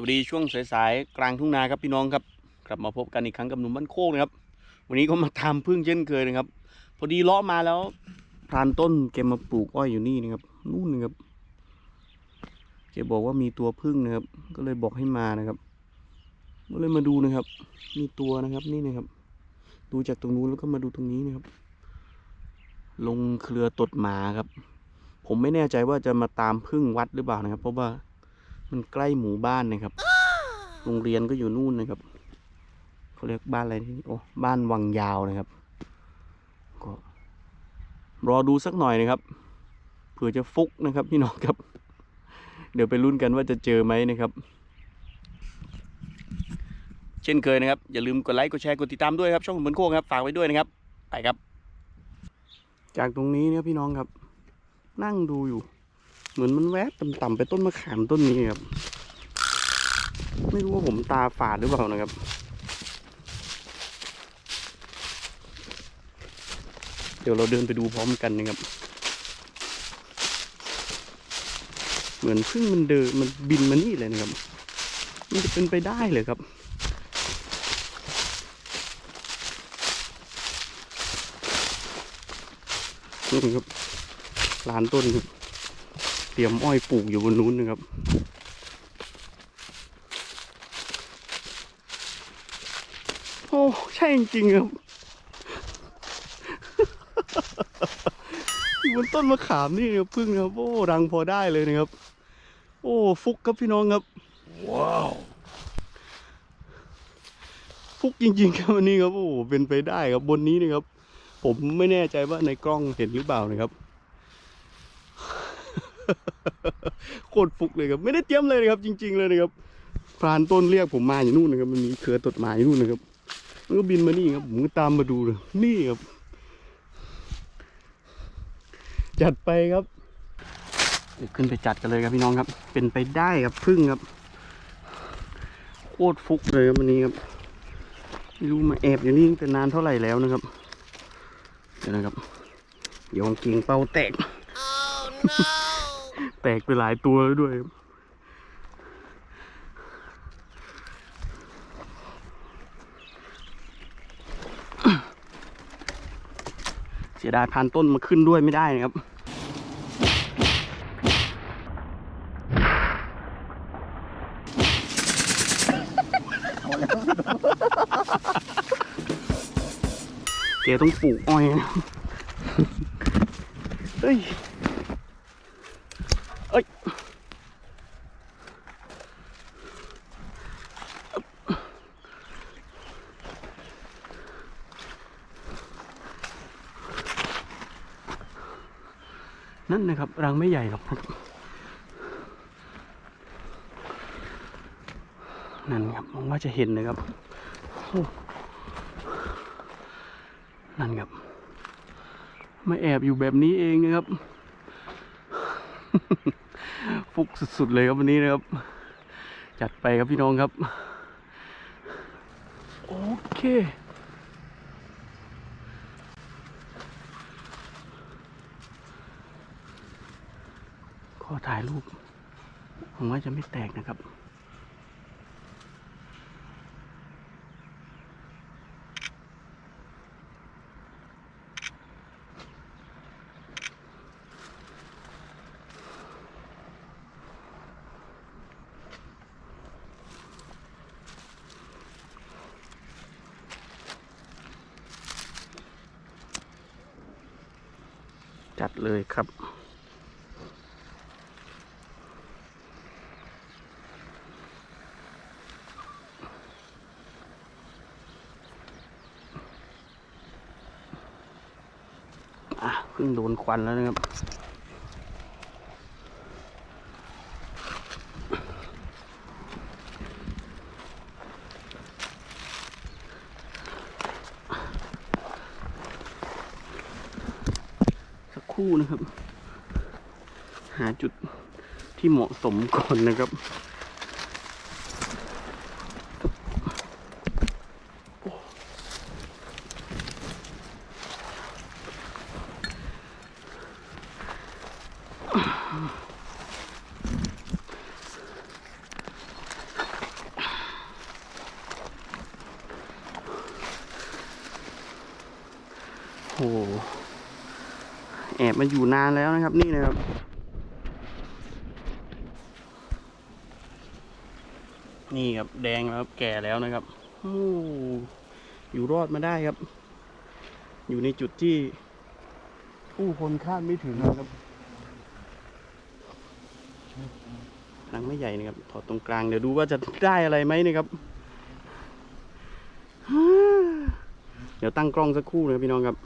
วัสดีช่วงสายๆกลางทุ่งนาครับพี่น้องครับ กลับมาพบกันอีกครั้งกับหนุ่มบ้านโคกนะครับ วันนี้ก็มาทำพึ่งเช่นเคยนะครับ พอดีเลาะมาแล้วพรานต้นแกมาปลูกอ้อยอยู่นี่นะครับ นู่นนะครับแกบอกว่ามีตัวพึ่งนะครับ ก็เลยบอกให้มานะครับก็เลยมาดูนะครับ มีตัวนะครับนี่นะครับ ดูจากตรงนู้นแล้วก็มาดูตรงนี้นะครับ ลงเครือตดหมาครับ ผมไม่แน่ใจว่าจะมาตามพึ่งวัดหรือเปล่านะครับ เพราะว่า มันใกล้หมู่บ้านนะครับ โรงเรียนก็อยู่นู่นนะครับเขาเรียกบ้านอะไรที่นี่โอ้บ้านวังยาวนะครับ ก็รอดูสักหน่อยนะครับเผื่อจะฟุกนะครับพี่น้องครับ เดี๋ยวไปลุ้นกันว่าจะเจอไหมนะครับ เช่นเคยนะครับ อย่าลืมกดไลค์กดแชร์กดติดตามด้วยครับช่องเหมือนโค้งครับฝากไว้ด้วยนะครับ ไปครับ จากตรงนี้เนี่ยพี่น้องครับ นั่งดูอยู่ เหมือนมันแวบต่ำๆไปต้นมะขามต้นนี้ครับ ไม่รู้ว่าผมตาฝาดหรือเปล่านะครับเดี๋ยวเราเดินไปดูพร้อมกันนะครับ เหมือนพึ่งมันเดินมันบินมานี่เลยนะครับ มันจะเป็นไปได้เลยครับ นี่ครับลานต้นครับ รียมอ้อยปลูกอยู่บนนู้นนะครับ โอ้ใช่จริงๆครับ อยู่บนต้นมะขามนี่ครับพึ่งครับ โอ้รังพอได้เลยนะครับ โอ้ฟุกครับพี่น้องครับ ว้าวฟุกจริงๆครับวันนี้ครับโอ้เป็นไปได้ครับบนนี้นะครับ ผมไม่แน่ใจว่าในกล้องเห็นหรือเปล่านะครับ โคตรฟุกเลยครับไม่ได้เตรียมเลยนะครับจริง ๆเลยนะครับพรานต้นเรียกผมมาอยู่นู่นนะครับ มันมีเครือตดหมายอยู่นู่นนะครับ มันก็บินมานี่ครับผมก็ตามมาดูเลยนี่ครับ จัดไปครับเดี๋ยวขึ้นไปจัดกันเลยครับพี่น้องครับ เป็นไปได้ครับพึ่งครับโคตรฟุกเลยครับวันนี้ครับไม่รู้มาแอบอยู่นี่ตั้งแต่นานเท่าไหร่แล้วนะครับเดี๋ยวนะครับเดี๋ยวกางเกงเป้าแตก แตกไปหลายตัวแล้วด้วย เสียดายพันต้นมาขึ้นด้วยไม่ได้นะครับเกต้องปลูกอ้อย เฮ้ย เอ้ย นั่นนะค รังไม่ใหญ่หรอกนั่นครับผมว่าจะเห็นนะครับนั่นครับมาแอบอยู่แบบนี้เองนะครับ ฟุกสุดๆเลยครับวันนี้นะครับ จัดไปครับพี่น้องครับ โอเค ขอถ่ายรูปผมว่าจะไม่แตกนะครับจัดเลยครับ อะเพิ่งโดนค วันแล้วนะครับ สักคู่นะครับ หาจุดที่เหมาะสมก่อนนะครับ หแอยู่นานแล้วนะครับ นี่นะครับ นี่ครับแดงแล้วครับแก่แล้วนะครับโอ้อยู่รอดมาได้ครับ อยู่ในจุดที่ผู้คนคาดไม่ถึงนะครับรังไม่ใหญ่นะครับถอดตรงกลางเดี๋ยวดูว่าจะได้อะไรไหมนะครับเดี๋ยวตั้งกล้องสักครู่นะครับพี่น้องครับ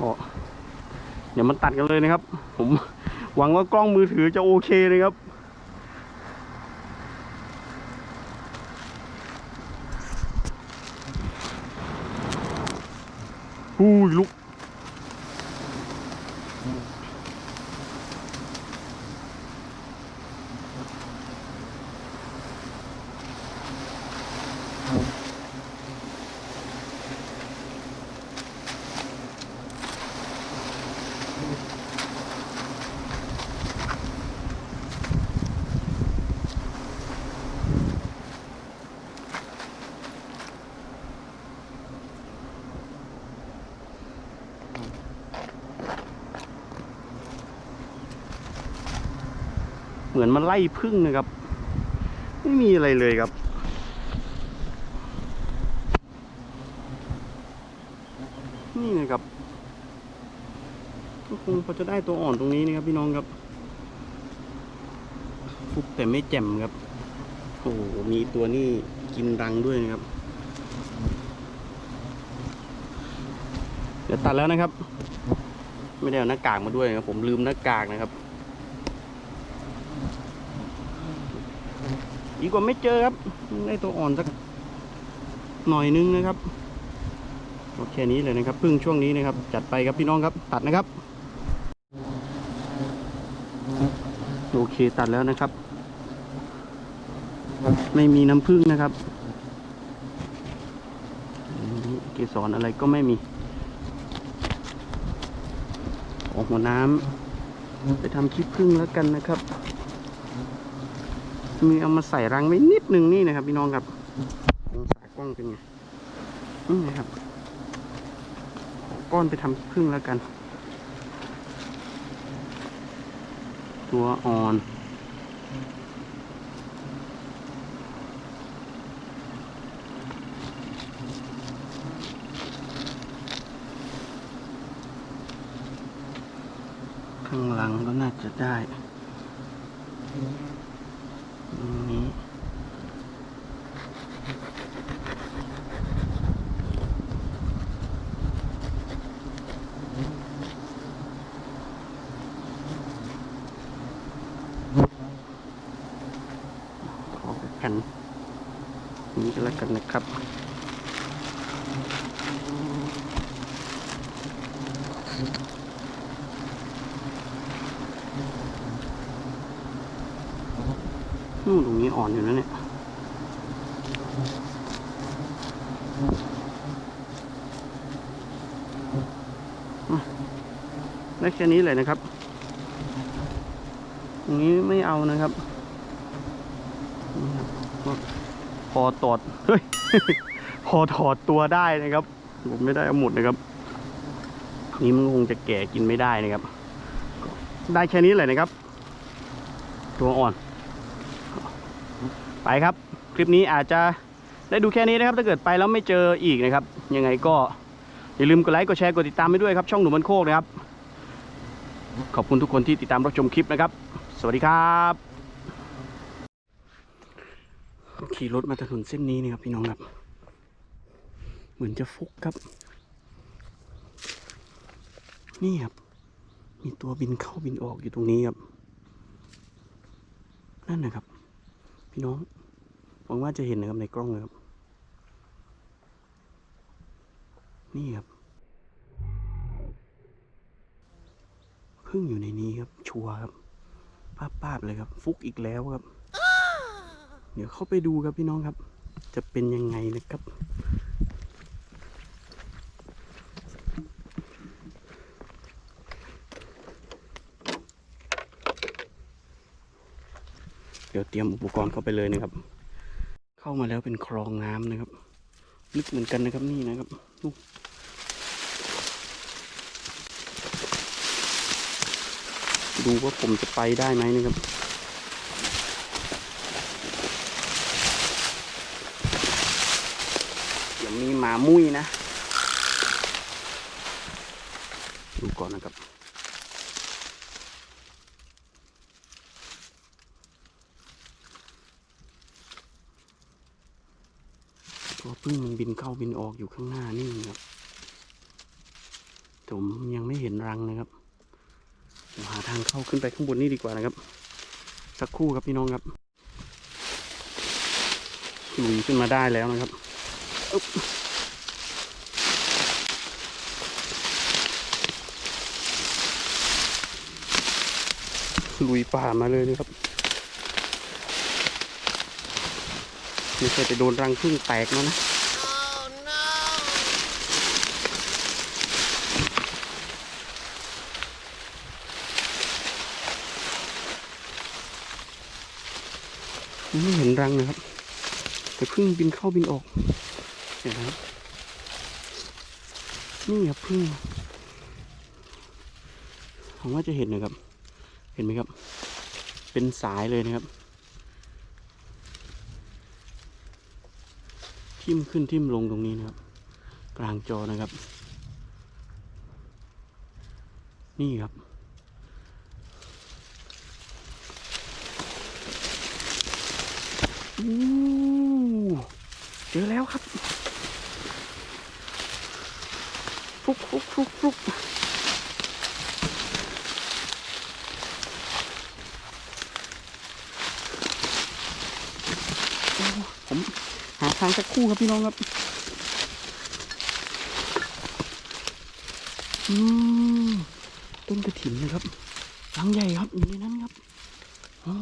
ก็เดี๋ยวมัน ตัดกันเลยนะครับ ผมหวังว่ากล้องมือถือจะโอเคนะครับอู้ลุก เหมือนมันไล่พึ่งนะครับ ไม่มีอะไรเลยครับ นี่นะครับก็คงพอจะได้ตัวอ่อนตรงนี้นะครับพี่น้องครับฟุกแต่ไม่แจ่มครับ โอ้โหมีตัวนี้กินรังด้วยนะครับ เดี๋ยวตัดแล้วนะครับ ไม่ได้เอาหน้ากากมาด้วยนะครับผมลืมหน้ากากนะครับ ดีกว่าไม่เจอครับ ได้ตัวอ่อนสักหน่อยนึงนะครับโอเคนี้เลยนะครับพึ่งช่วงนี้นะครับ จัดไปครับพี่น้องครับ ตัดนะครับ โอเคตัดแล้วนะครับ ไม่มีน้ำพึ่งนะครับเกสรอะไรก็ไม่มี ออกหัวน้ำไปทำคลิปพึ่งแล้วกันนะครับ มีเอามาใส่รังไว้นิดนึงนี่นะครับพี่น้องครับองศากล้องเป็นไงนี่นะครับก้อนไปทำพึ่งแล้วกัน ตัวอ่อนข้างหลังก็น่าจะได้ ตรงนี้ขอแผ่น นี้ก็แล้วกันนะครับนู่นตรงนี้อ่อนอยู่นะเนี่ยได้แค่นี้เลยนะครับ ตรงนี้ไม่เอานะครับนี่ครับก็ พอตอดเฮ้ยพอถอดตัวได้นะครับผมไม่ได้เอาหมดนะครับนี่มันคงจะแก่กินไม่ได้นะครับ ได้แค่นี้เลยนะครับ ตัวอ่อน ไปครับ คลิปนี้อาจจะได้ดูแค่นี้นะครับ ถ้าเกิดไปแล้วไม่เจออีกนะครับ ยังไงก็อย่าลืมกดไลค์กดแชร์กดติดตามไปด้วยครับ ช่องหนุ่มมันโคกนะครับ ขอบคุณทุกคนที่ติดตามรับชมคลิปนะครับ สวัสดีครับ ขี่รถมาถนนเส้นนี้นะครับพี่น้องครับ เหมือนจะฟุกครับ นี่ครับ มีตัวบินเข้าบินออกอยู่ตรงนี้ครับ นั่นนะครับ พี่น้องหวังว่าจะเห็นนะครับในกล้องนะครับ นี่ครับพึ่งอยู่ในนี้ครับ ชัวร์ครับป้าบๆเลยครับ ฟุกอีกแล้วครับ เดี๋ยวเข้าไปดูครับพี่น้องครับ จะเป็นยังไงนะครับ เดี๋ยวเตรียมอุปกรณ์เข้าไปเลยนะครับ เข้ามาแล้วเป็นคลองน้ำนะครับ ลึกเหมือนกันนะครับนี่นะครับลูดูว่าผมจะไปได้ไหมนะครับ มีหมามุ้ยนะ ดูก่อนนะครับ ตัวพึ่งมันบินเข้าบินออกอยู่ข้างหน้านี่ครับแต่ผมยังไม่เห็นรังนะครับหาทางเข้าขึ้นไปข้างบนนี่ดีกว่านะครับ สักครู่ครับพี่น้องครับลุยขึ้นมาได้แล้วนะครับ ลุยป่ามาเลยนะครับไม่ใช่ไปโดนรังผึ้งแตกนะนะไม่เห็นรังนะครับ แต่พึ่งบินเข้าบินออก เห็นไหมครับนี่ครับพึ่งผมว่าจะเห็นนะครับ เห็นไหมครับ เป็นสายเลยนะครับ ทิ่มขึ้นทิ่มลงตรงนี้นะครับ กลางจอนะครับ นี่ครับ อู้เจอแล้วครับ ฟุกฟุกฟุกฟุกโอ้ผมหาทางสัก ครู่ครับพี่น้องครับอืมต้นกระถิ่นนะครับรังใหญ่ครับอยู่ในนั้นครับอ๋อ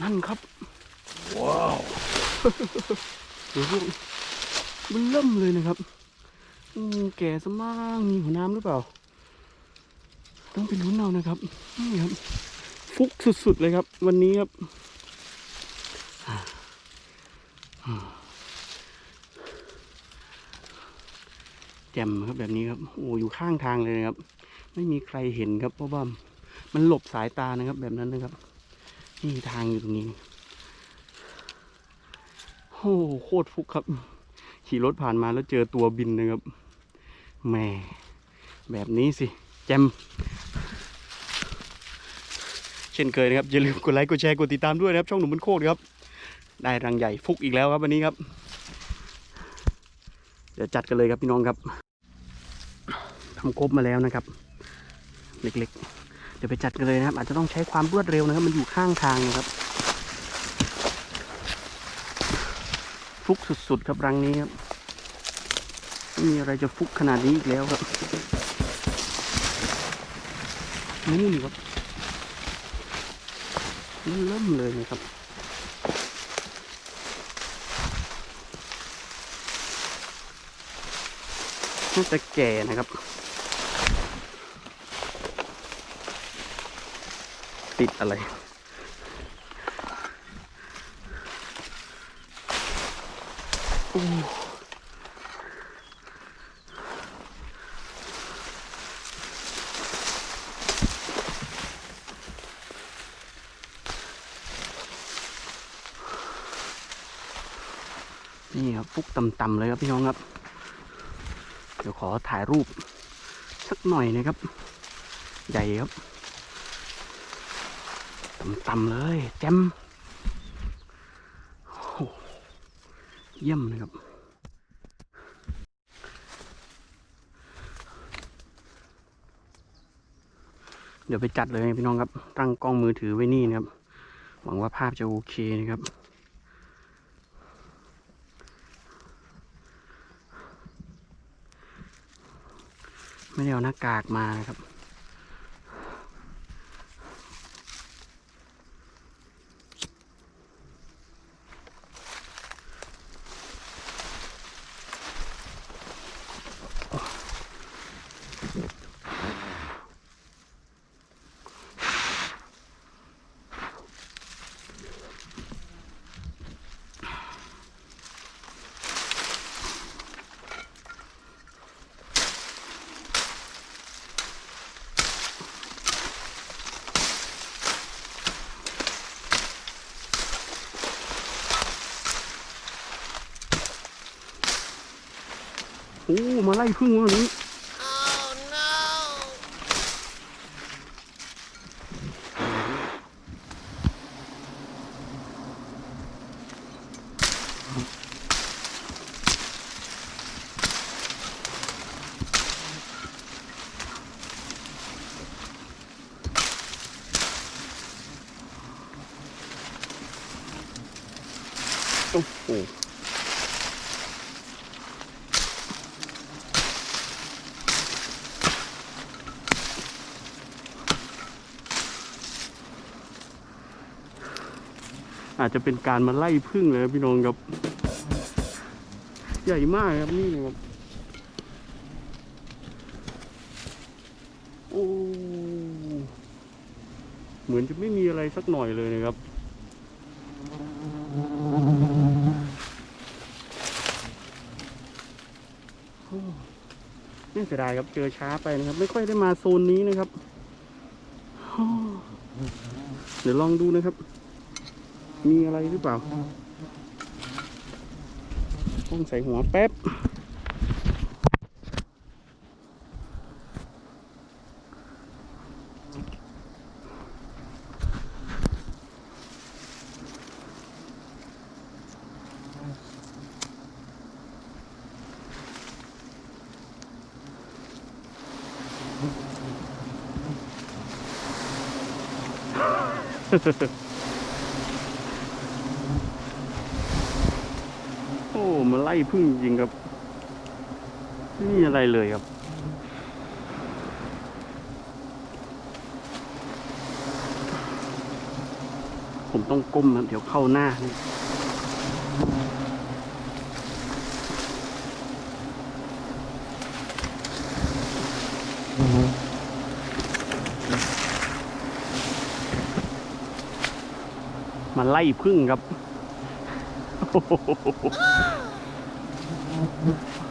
นั่นครับ ว้าวดูพวกมันเริ่มเลยนะครับอืมแก่สมางมีหัวน้ำหรือเปล่า ต้องไปลุ้นเอานะครับนี่ครับ ฟุกสุดๆเลยครับ วันนี้ครับแจ่มครับแบบนี้ครับโอ้อยู่ข้างทางเลยนะครับ ไม่มีใครเห็นครับเพราะว่ามันหลบสายตานะครับ แบบนั้นนะครับ นี่ทางอยู่ตรงนี้โอ้โหโคตรฟุกครับ ขี่รถผ่านมาแล้วเจอตัวบินนะครับแหมแบบนี้สิแจม เช่นเคยนะครับอย่าลืมกดไลค์กดแชร์กดติดตามด้วยนะครับ ช่องหนุ่มบนโคกนะครับ ได้รังใหญ่ฟุกอีกแล้วครับวันนี้ครับ เดี๋ยวจัดกันเลยครับพี่น้องครับทำครบมาแล้วนะครับ เล็กๆ เดี๋ยวไปจัดกันเลยนะครับ อาจจะต้องใช้ความรวดเร็วนะครับ มันอยู่ข้างทางนะครับ ฟุกสุดๆครับรังนี้ครับไม่มีอะไรจะฟุกขนาดนี้อีกแล้วครับนู่นครับ เริ่มเลยนะครับ น่าจะแก่นะครับ ติดอะไรโอ้ นี่ครับฟุกต่ำๆเลยครับพี่น้องครับ เดี๋ยวขอถ่ายรูป สักหน่อยนะครับ ใหญ่ครับต่ำๆเลยแจ่มเยี่ยมนะครับ เดี๋ยวไปจัดเลยพี่น้องครับ ตั้งกล้องมือถือไว้นี่นะครับ หวังว่าภาพจะโอเคนะครับ ไม่ได้เอาหน้ากากมานะครับ โอ้มาไล่พึ่งวันนี้ โอ้โห อาจจะเป็นการมาไล่พึ่งเลยพี่น้องครับ ใหญ่มากครับนี่นะครับ โอ้เหมือนจะไม่มีอะไรสักหน่อยเลยนะครับนี่เสียดายครับเจอช้าไปนะครับ ไม่ค่อยได้มาโซนนี้นะครับ เดี๋ยวลองดูนะครับ มีอะไรหรือเปล่า ต้องใส่หัวแป๊บโอ้ มาไล่พึ่งจริงครับไม่มีอะไรเลยครับ ผมต้องก้มนะเดี๋ยวเข้าหน้านี่มาไล่พึ่งครับ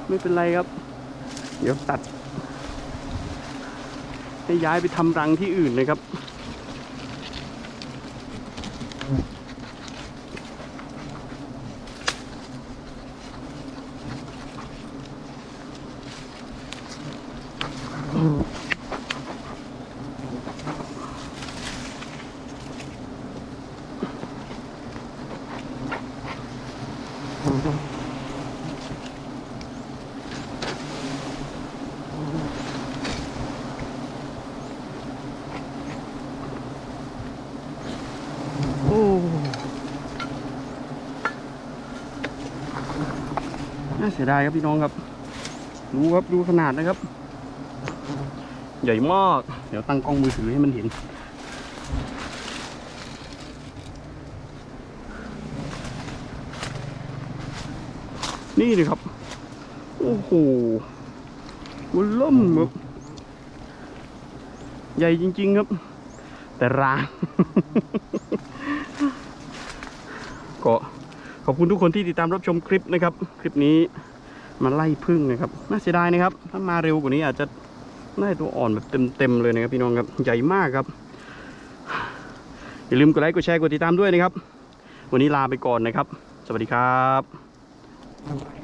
ไม่เป็นไรครับ เดี๋ยวตัด ให้ย้ายไปทำรังที่อื่นเลยครับ โอ้ น่าเสียดายครับพี่น้องครับ ดูครับดูขนาดนะครับ ใหญ่มาก เดี๋ยวตั้งกล้องมือถือให้มันเห็น นี่เลยครับ โอ้โหมันล่มครับใหญ่จริง ๆ ครับ แต่ร้าง ก็ ขอบคุณทุกคนที่ติดตามรับชมคลิปนะครับ คลิปนี้มาไล่พึ่งนะครับ น่าเสียดายนะครับ ถ้ามาเร็วกว่านี้อาจจะได้ตัวอ่อนแบบเต็มๆเลยนะครับพี่น้องครับ ใหญ่มากครับ อย่าลืมกดไลค์ กดแชร์ กดติดตามด้วยนะครับ วันนี้ลาไปก่อนนะครับ สวัสดีครับ